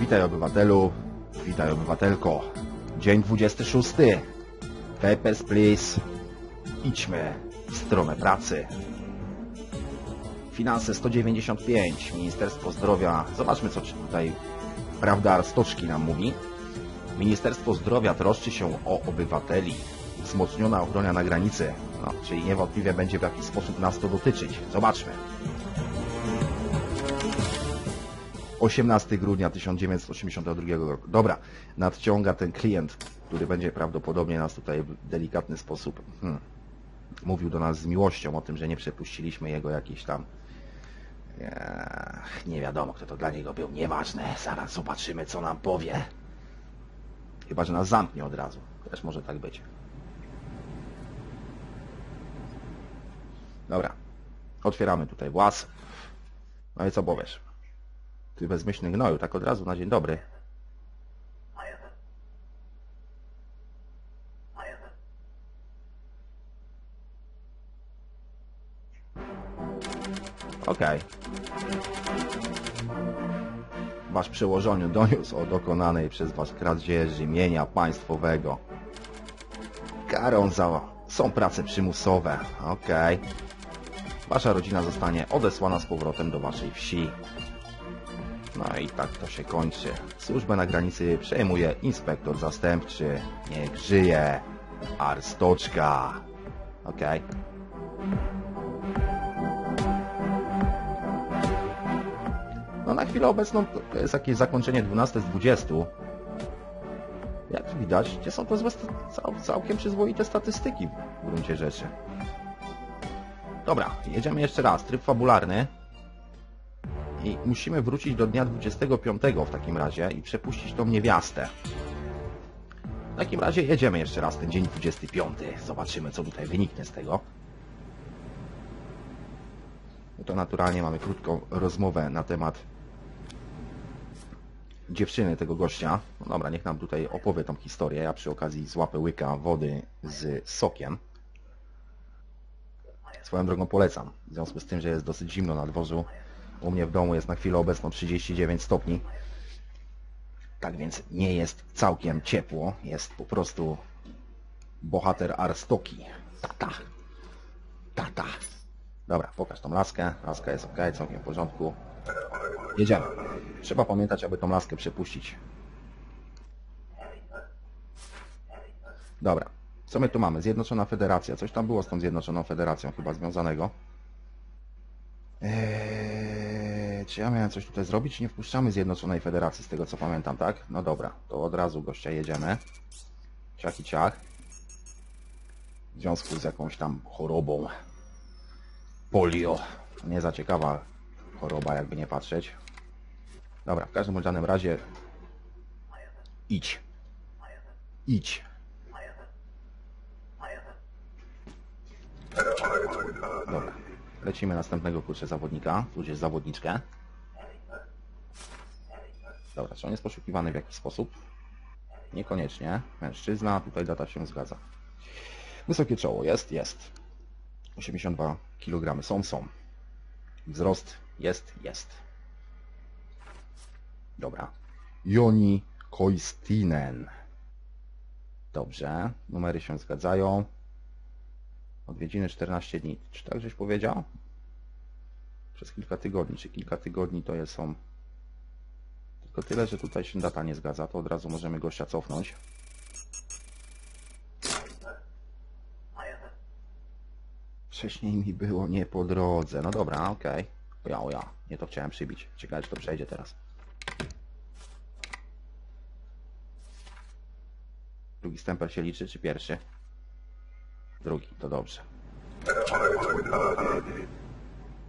Witaj obywatelu, witaj obywatelko. Dzień 26. Papers, please. Idźmy w stronę pracy. Finanse 195, Ministerstwo Zdrowia. Zobaczmy, co tutaj prawda Stoczki nam mówi. Ministerstwo Zdrowia troszczy się o obywateli. Wzmocniona ochrona na granicy. No, czyli niewątpliwie będzie w jakiś sposób nas to dotyczyć. Zobaczmy. 18 grudnia 1982 roku. Dobra, nadciąga ten klient, który będzie prawdopodobnie nas tutaj w delikatny sposób hmm, mówił do nas z miłością o tym, że nie przepuściliśmy jego jakiś tam Ech, nie wiadomo, kto to dla niego był. Nieważne. Zaraz zobaczymy, co nam powie. Chyba, że nas zamknie od razu. Też może tak być. Dobra. Otwieramy tutaj włas. No i co powiesz? Ty bezmyślny gnoju, tak od razu na dzień dobry. Okej. Wasz przełożony doniósł o dokonanej przez was kradzieży mienia państwowego. Karą za są prace przymusowe. Okej. Wasza rodzina zostanie odesłana z powrotem do waszej wsi. No i tak to się kończy. Służbę na granicy przejmuje inspektor zastępczy. Niech żyje Arstoczka. Okej. No na chwilę obecną to jest jakieś zakończenie 12 z 20. Jak widać, gdzie są to złe, cał, całkiem przyzwoite statystyki w gruncie rzeczy. Dobra, jedziemy jeszcze raz. Tryb fabularny. I musimy wrócić do dnia 25 w takim razie i przepuścić tą niewiastę. W takim razie jedziemy jeszcze raz ten dzień 25. Zobaczymy, co tutaj wyniknie z tego. No to naturalnie mamy krótką rozmowę na temat dziewczyny tego gościa. No dobra, niech nam tutaj opowie tą historię. Ja przy okazji złapę łyka wody z sokiem. Swoją drogą polecam. W związku z tym, że jest dosyć zimno na dworzu. U mnie w domu jest na chwilę obecną 39 stopni. Tak więc nie jest całkiem ciepło. Jest po prostu bohater Arstoki. Tata. Tata. Dobra, pokaż tą laskę. Laska jest ok, całkiem w porządku. Jedziemy. Trzeba pamiętać, aby tą laskę przepuścić. Dobra. Co my tu mamy? Zjednoczona Federacja. Coś tam było z tą Zjednoczoną Federacją chyba związanego. Eee, czy ja miałem coś tutaj zrobić? Nie wpuszczamy Zjednoczonej Federacji, z tego co pamiętam, tak? No dobra, to od razu gościa jedziemy. Ciach i ciach. W związku z jakąś tam chorobą. Polio. Nie za ciekawa choroba, jakby nie patrzeć. Dobra, w każdym bądź danym razie idź. Idź. Lecimy następnego kurczę zawodnika, tudzież zawodniczkę. Dobra, czy on jest poszukiwany w jakiś sposób? Niekoniecznie. Mężczyzna, tutaj data się zgadza. Wysokie czoło, jest, jest. 82 kg, są, są. Wzrost jest, jest. Dobra. Joni Koistinen. Dobrze, numery się zgadzają. Odwiedziny 14 dni. Czy tak żeś powiedział? Przez kilka tygodni. Czy kilka tygodni to jest są... Tylko tyle, że tutaj się data nie zgadza, to od razu możemy gościa cofnąć. Wcześniej mi było nie po drodze. No dobra, okej. O ja, ja. Nie to chciałem przybić. Ciekawe, czy to przejdzie teraz. Drugi stempel się liczy, czy pierwszy? Drugi, to dobrze.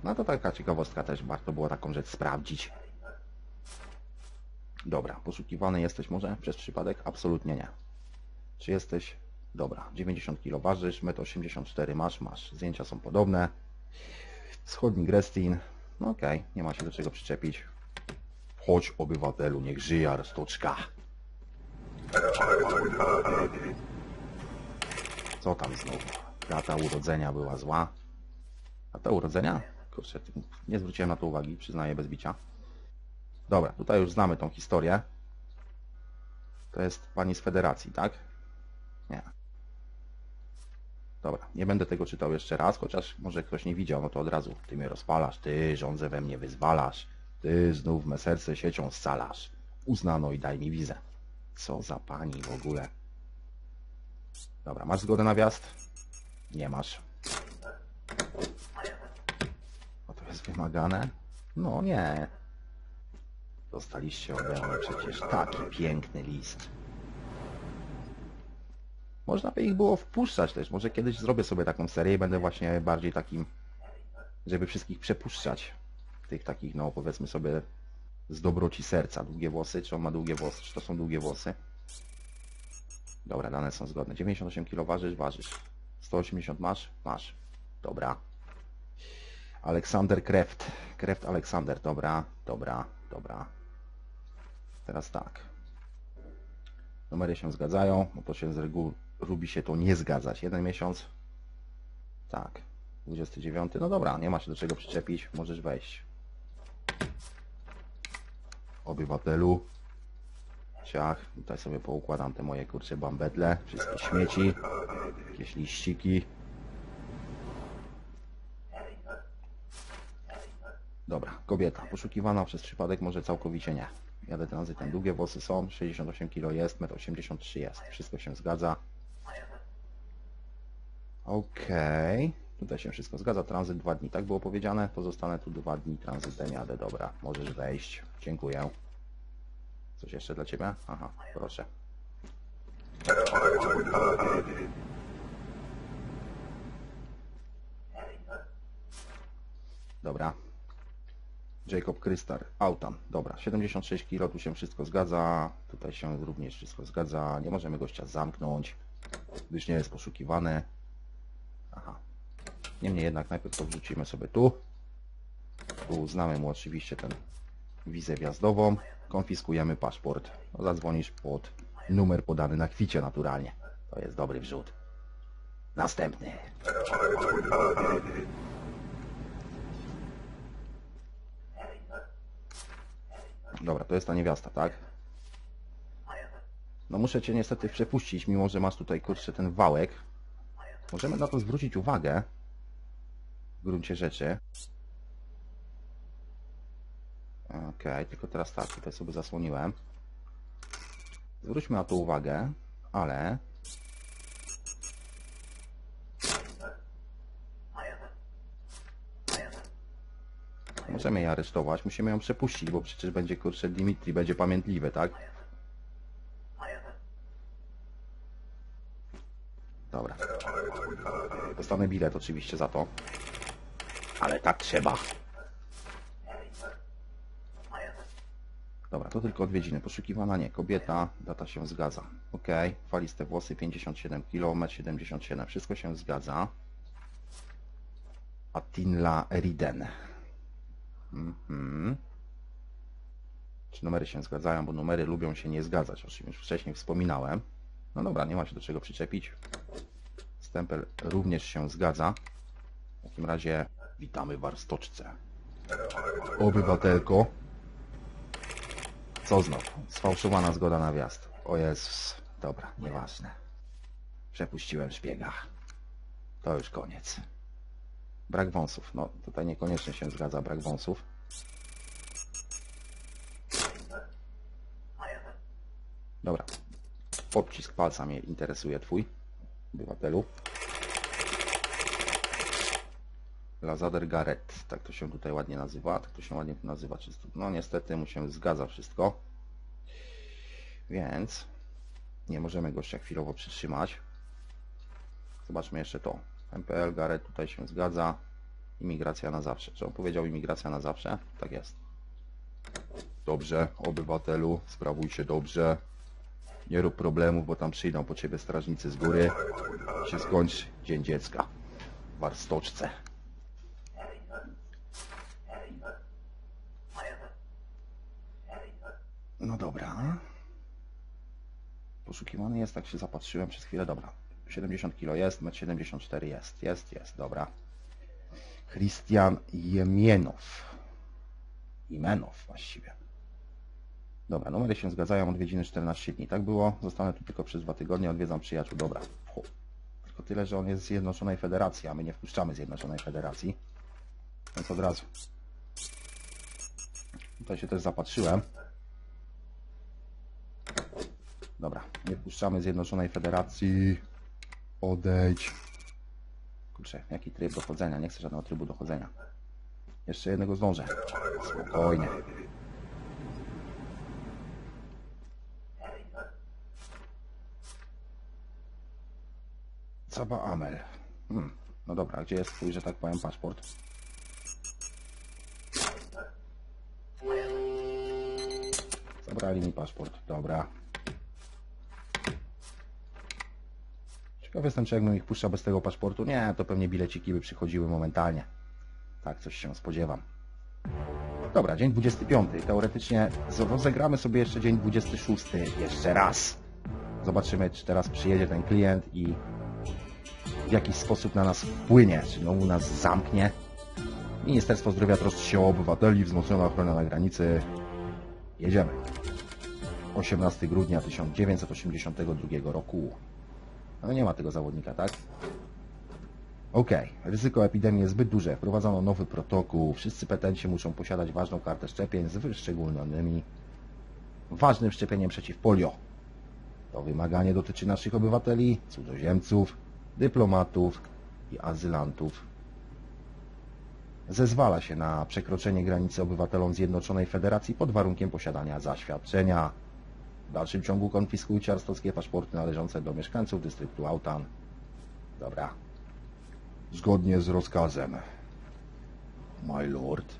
No to taka ciekawostka też, warto było taką rzecz sprawdzić. Dobra, poszukiwany jesteś może przez przypadek? Absolutnie nie. Czy jesteś... Dobra, 90 kg ważysz, 1,84 m masz, masz. Zdjęcia są podobne. Wschodni Grestin. No okej, nie ma się do czego przyczepić. Chodź obywatelu, niech żyje Arstoczka. Co tam znowu? Data urodzenia była zła. A ta urodzenia? Kurczę, nie zwróciłem na to uwagi, przyznaję bez bicia. Dobra, tutaj już znamy tą historię. To jest pani z federacji, tak? Nie. Dobra, nie będę tego czytał jeszcze raz, chociaż może ktoś nie widział, no to od razu. Ty mnie rozpalasz, ty żądzę we mnie wyzwalasz, ty znów me serce siecią scalasz. Uznano i daj mi wizę. Co za pani w ogóle. Dobra, masz zgodę na wjazd? Nie masz. O to jest wymagane? No nie. Dostaliście ode mnie przecież taki piękny list. Można by ich było wpuszczać też. Może kiedyś zrobię sobie taką serię i będę właśnie bardziej takim, żeby wszystkich przepuszczać. Tych takich, no powiedzmy sobie, z dobroci serca. Długie włosy, czy on ma długie włosy, czy to są długie włosy? Dobra, dane są zgodne. 98 kg ważysz, ważysz. 180 masz? Masz. Dobra. Aleksander Kreft. Kreft Aleksander. Dobra, dobra, dobra. Teraz tak. Numery się zgadzają, bo to się z reguły lubi się to nie zgadzać. Jeden miesiąc. Tak. 29. No dobra, nie ma się do czego przyczepić. Możesz wejść. Obywatelu. Ciach. Tutaj sobie poukładam te moje kurcze bambedle. Wszystkie śmieci. Jakieś liściki. Dobra, kobieta. Poszukiwana przez przypadek, może całkowicie nie. Jadę tranzytem. Długie włosy są, 68 kg jest, 1,83 m jest. Wszystko się zgadza. Okej. Tutaj się wszystko zgadza. Tranzyt dwa dni. Tak było powiedziane. Pozostanę tu dwa dni tranzytem. Jadę. Dobra. Możesz wejść. Dziękuję. Coś jeszcze dla Ciebie? Aha, proszę. Dobra. Jacob Krystar, Autan. Dobra, 76 kg, tu się wszystko zgadza. Tutaj się również wszystko zgadza. Nie możemy gościa zamknąć, gdyż nie jest poszukiwany. Aha. Niemniej jednak najpierw to wrzucimy sobie tu. Tu uznamy mu oczywiście ten wizę wjazdową. Konfiskujemy paszport. No, zadzwonisz pod numer podany na kwicie naturalnie. To jest dobry wrzut. Następny. Dobra, to jest ta niewiasta, tak? No muszę Cię niestety przepuścić, mimo że masz tutaj, kurczę, ten wałek. Możemy na to zwrócić uwagę. W gruncie rzeczy. Okej, tylko teraz tak, tutaj sobie zasłoniłem. Zwróćmy na to uwagę, ale... Możemy je aresztować, musimy ją przepuścić, bo przecież będzie, kurczę, Dimitri będzie pamiętliwy, tak? Dobra. Dostanę bilet oczywiście za to. Ale tak trzeba. Dobra, to tylko odwiedziny. Poszukiwana nie. Kobieta, data się zgadza. Ok, faliste włosy, 57 km, 77. Wszystko się zgadza. Atinla Eriden. Mhm. Czy numery się zgadzają, bo numery lubią się nie zgadzać, o czym już wcześniej wspominałem. No dobra, nie ma się do czego przyczepić. Stempel również się zgadza. W takim razie witamy w Warstoczce. Obywatelko. Co znowu? Sfałszowana zgoda na wjazd. O Jezus. Dobra, nieważne. Przepuściłem szpiega. To już koniec. Brak wąsów. No, tutaj niekoniecznie się zgadza brak wąsów. Dobra. Odcisk palca mnie interesuje twój, obywatelu. Lazader Garret, tak to się tutaj ładnie nazywa, tak to się ładnie nazywa. No niestety mu się zgadza wszystko. Więc nie możemy gościa chwilowo przytrzymać. Zobaczmy jeszcze to. MPL Garret tutaj się zgadza. Imigracja na zawsze. Czy on powiedział imigracja na zawsze? Tak jest. Dobrze, obywatelu, sprawuj się dobrze. Nie rób problemów, bo tam przyjdą po ciebie strażnicy z góry. Się skończy Dzień Dziecka w Warstoczce. No dobra. Poszukiwany jest, tak się zapatrzyłem przez chwilę. Dobra. 70 kg jest, 1,74 m jest. Jest, jest, dobra. Christian Jemienow. Imenow właściwie. Dobra, numery się zgadzają, odwiedziny 14 dni. Tak było, zostanę tu tylko przez dwa tygodnie, odwiedzam przyjaciół. Dobra. Tylko tyle, że on jest z Zjednoczonej Federacji, a my nie wpuszczamy Zjednoczonej Federacji. Więc od razu. Tutaj się też zapatrzyłem. Dobra, nie wpuszczamy Zjednoczonej Federacji. Odejdź. Kurczę, jaki tryb dochodzenia? Nie chcę żadnego trybu dochodzenia. Jeszcze jednego zdążę. Spokojnie. Caba Amel. Hmm. No dobra, gdzie jest twój, że tak powiem, paszport? Zabrali mi paszport. Dobra. Ciekaw jestem, czy jakbym ich puszczał bez tego paszportu. Nie, to pewnie bileciki by przychodziły momentalnie. Tak, coś się spodziewam. Dobra, dzień 25. Teoretycznie z- rozegramy sobie jeszcze dzień 26. Jeszcze raz. Zobaczymy, czy teraz przyjedzie ten klient i w jakiś sposób na nas wpłynie. Czy znowu nas zamknie. Ministerstwo Zdrowia troszczy się o obywateli, wzmocniona ochrona na granicy. Jedziemy. 18 grudnia 1982 roku. No nie ma tego zawodnika, tak? Okej, ryzyko epidemii jest zbyt duże. Wprowadzono nowy protokół. Wszyscy petenci muszą posiadać ważną kartę szczepień z wyszczególnionymi ważnym szczepieniem przeciw polio. To wymaganie dotyczy naszych obywateli, cudzoziemców, dyplomatów i azylantów. Zezwala się na przekroczenie granicy obywatelom Zjednoczonej Federacji pod warunkiem posiadania zaświadczenia. W dalszym ciągu konfiskujcie arstowskie paszporty należące do mieszkańców dystryktu Autan. Dobra. Zgodnie z rozkazem. My lord.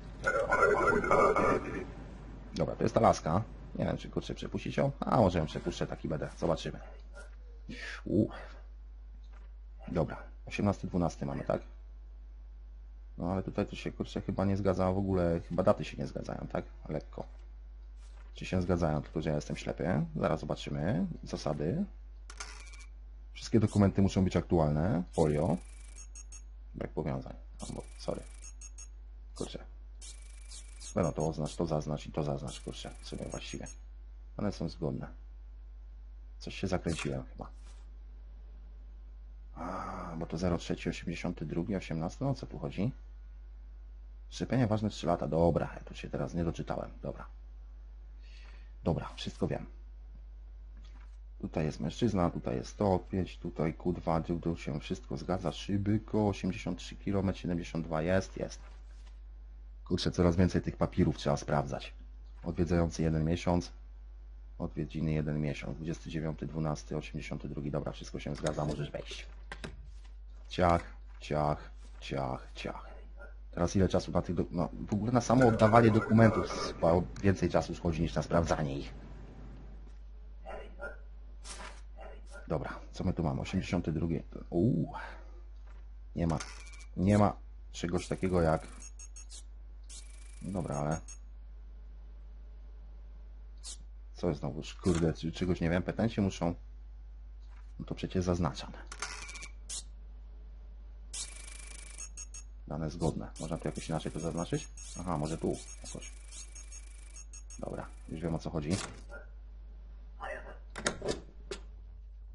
Dobra, to jest ta laska. Nie wiem, czy kurczę przepuścić ją. A, może ją przepuszczę, taki będę. Zobaczymy. U. Dobra, 18-12 mamy, tak? No ale tutaj to się kurczę chyba nie zgadza w ogóle, chyba daty się nie zgadzają, tak? Lekko. Czy się zgadzają, tylko że ja jestem ślepy. Zaraz zobaczymy. Zasady. Wszystkie dokumenty muszą być aktualne. Folio. Brak powiązań. Albo, sorry. Kurczę. Będą to oznacz, to zaznacz i to zaznacz, kurczę. W sumie właściwie. One są zgodne. Coś się zakręciłem chyba. A, bo to 03, 82, 18, no co tu chodzi? Szczepienie ważne 3 lata. Dobra, ja tu się teraz nie doczytałem. Dobra. Dobra, wszystko wiem. Tutaj jest mężczyzna, tutaj jest stopieć, tutaj Q2, tu, tu się wszystko zgadza. Szybyko, 83 km, 72 jest, jest. Kurczę, coraz więcej tych papierów trzeba sprawdzać. Odwiedzający jeden miesiąc, odwiedziny jeden miesiąc, 29, 12, 82, dobra, wszystko się zgadza, możesz wejść. Ciach, ciach, ciach, ciach. Teraz ile czasu na tych, do... no, w ogóle na samo oddawanie dokumentów chyba więcej czasu schodzi niż na sprawdzanie ich. Dobra, co my tu mamy? 82. Uuu. Nie ma, nie ma czegoś takiego jak... Dobra, ale... Co jest znowu? Kurde, czegoś nie wiem, petenci muszą... No to przecież zaznaczam. Dane zgodne. Można tu jakoś inaczej to zaznaczyć? Aha, może tu jakoś. Dobra, już wiem o co chodzi.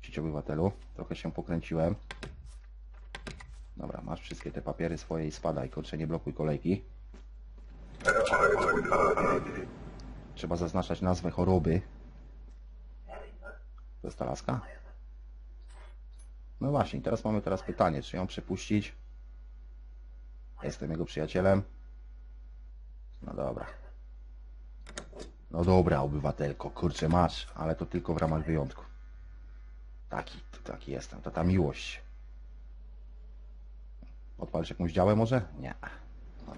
Cześć obywatelu, trochę się pokręciłem. Dobra, masz wszystkie te papiery swoje i spadaj, kurczę, nie blokuj kolejki. Trzeba zaznaczać nazwę choroby. To jest ta laska? No właśnie, teraz mamy teraz pytanie, czy ją przepuścić? Jestem jego przyjacielem. No dobra. No dobra, obywatelko, kurczę, masz, ale to tylko w ramach wyjątku. Taki, taki jestem, to ta miłość. Odpalisz jakąś działę może? Nie. No,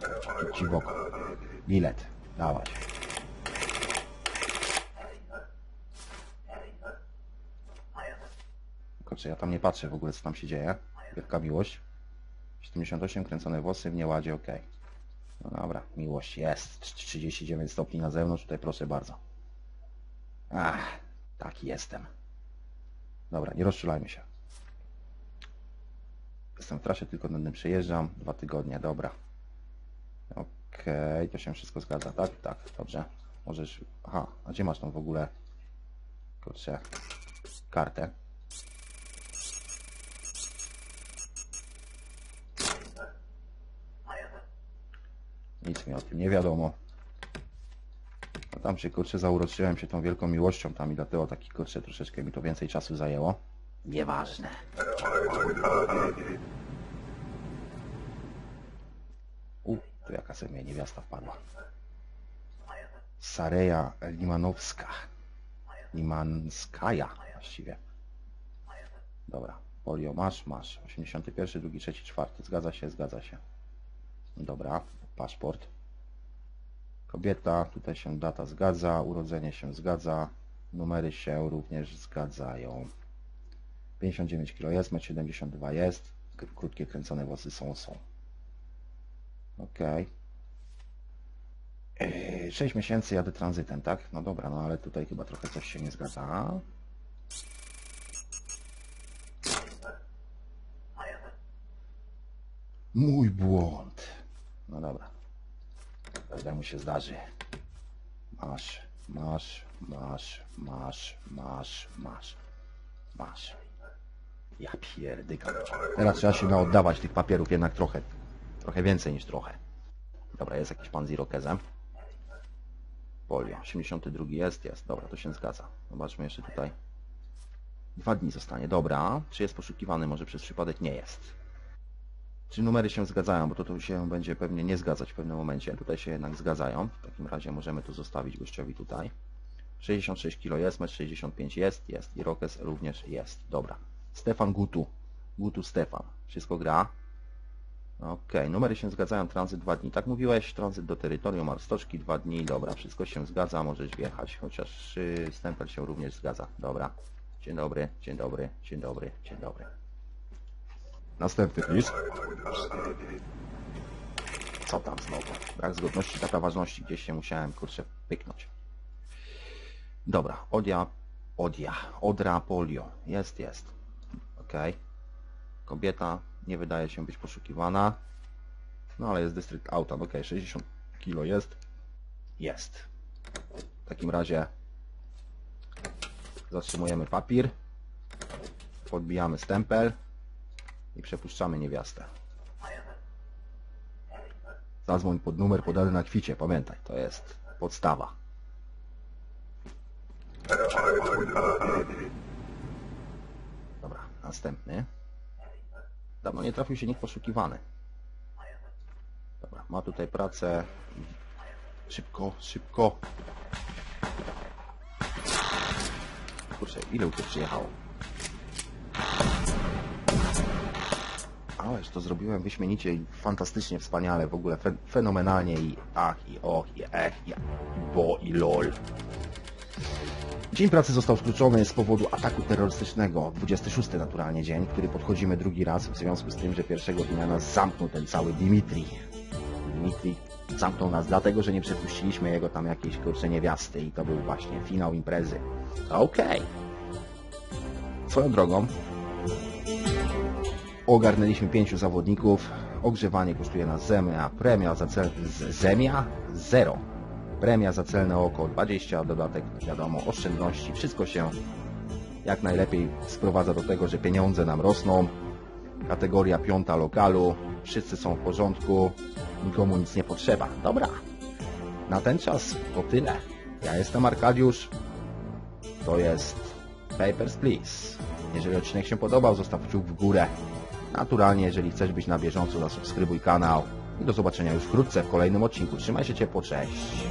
ci w. Bilet, dawać. Kurczę, ja tam nie patrzę w ogóle, co tam się dzieje. Wielka miłość. 78, kręcone włosy w nieładzie, ok. No dobra, miłość jest. 39 stopni na zewnątrz, tutaj proszę bardzo. Ach, taki jestem. Dobra, nie rozczulajmy się. Jestem w trasie, tylko tędy przejeżdżam. Dwa tygodnie, dobra. Okej, to się wszystko zgadza, tak? Tak, dobrze. Możesz... Aha, a gdzie masz tą w ogóle... Kurczę... Kartę? Nic mi o tym nie wiadomo. A tam się kurczę zauroczyłem się tą wielką miłością tam i dlatego taki kurczę troszeczkę mi to więcej czasu zajęło. Nieważne. U, tu jaka sobie mnie niewiasta wpadła. Sareja Limanowska. Limanskaja właściwie. Dobra, polio masz, masz. 81, drugi, trzeci, czwarty. Zgadza się, zgadza się. Dobra, paszport. Kobieta, tutaj się data zgadza, urodzenie się zgadza, numery się również zgadzają. 59 kg jest, 1,72 m jest, krótkie kręcone włosy są, są. Ok. 6 miesięcy jadę tranzytem, tak? No dobra, no ale tutaj chyba trochę coś się nie zgadza. Mój błąd. No dobra. Każdemu się zdarzy. Masz, masz, masz, masz, masz, masz, masz. Ja pierdykam. Teraz trzeba się naoddawać tych papierów jednak trochę. Trochę więcej niż trochę. Dobra, jest jakiś pan z irokezem. Polio. 82 jest, jest. Dobra, to się zgadza. Zobaczmy jeszcze tutaj. Dwa dni zostanie. Dobra. Czy jest poszukiwany może przez przypadek? Nie jest. Czy numery się zgadzają, bo to, to się będzie pewnie nie zgadzać w pewnym momencie. Tutaj się jednak zgadzają. W takim razie możemy tu zostawić gościowi tutaj. 66 kg jest, metr 65 jest, jest. Irokes również jest. Dobra. Stefan Gutu. Gutu Stefan. Wszystko gra. Okej, numery się zgadzają, tranzyt 2 dni. Tak mówiłeś, tranzyt do terytorium Arstoczki 2 dni. Dobra, wszystko się zgadza, możesz wjechać. Chociaż yy, stempel się również zgadza. Dobra. Dzień dobry, dzień dobry, dzień dobry, dzień dobry. Następny please. Co tam znowu? Brak zgodności, data ważności. Gdzieś się musiałem, kurczę, pyknąć. Dobra, Odia, Odia, Odra Polio. Jest, jest. Okej. Kobieta nie wydaje się być poszukiwana. No ale jest dystrykt auta. Okej, 60 kilo jest. Jest. W takim razie zatrzymujemy papier. Podbijamy stempel i przepuszczamy niewiastę. Zadzwoń pod numer podany na kwicie, pamiętaj, to jest podstawa. Dobra, następny. Dawno nie trafił się nikt poszukiwany. Dobra, ma tutaj pracę. Szybko, szybko. Kurczę, ile tu przyjechało? Ależ to zrobiłem wyśmienicie i fantastycznie, wspaniale, w ogóle fe fenomenalnie i ach, i och, i ech, i bo, i lol. Dzień pracy został skrócony z powodu ataku terrorystycznego. 26 naturalnie dzień, który podchodzimy drugi raz w związku z tym, że pierwszego dnia nas zamknął ten cały Dimitri. Dimitri zamknął nas dlatego, że nie przepuściliśmy jego tam jakiejś kurcze niewiasty i to był właśnie finał imprezy. Okej. Swoją drogą, Ogarnęliśmy pięciu zawodników. Ogrzewanie kosztuje nas zemia. Premia za cel... Zemia? Zero. Premia za celne oko 20, dodatek wiadomo, oszczędności. Wszystko się jak najlepiej sprowadza do tego, że pieniądze nam rosną. Kategoria piąta lokalu. Wszyscy są w porządku. Nikomu nic nie potrzeba. Dobra. Na ten czas to tyle. Ja jestem Arkadiusz. To jest Papers, Please. Jeżeli odcinek się podobał, zostaw kciuk w górę. Naturalnie, jeżeli chcesz być na bieżąco, zasubskrybuj kanał. I do zobaczenia już wkrótce w kolejnym odcinku. Trzymaj się ciepło, cześć.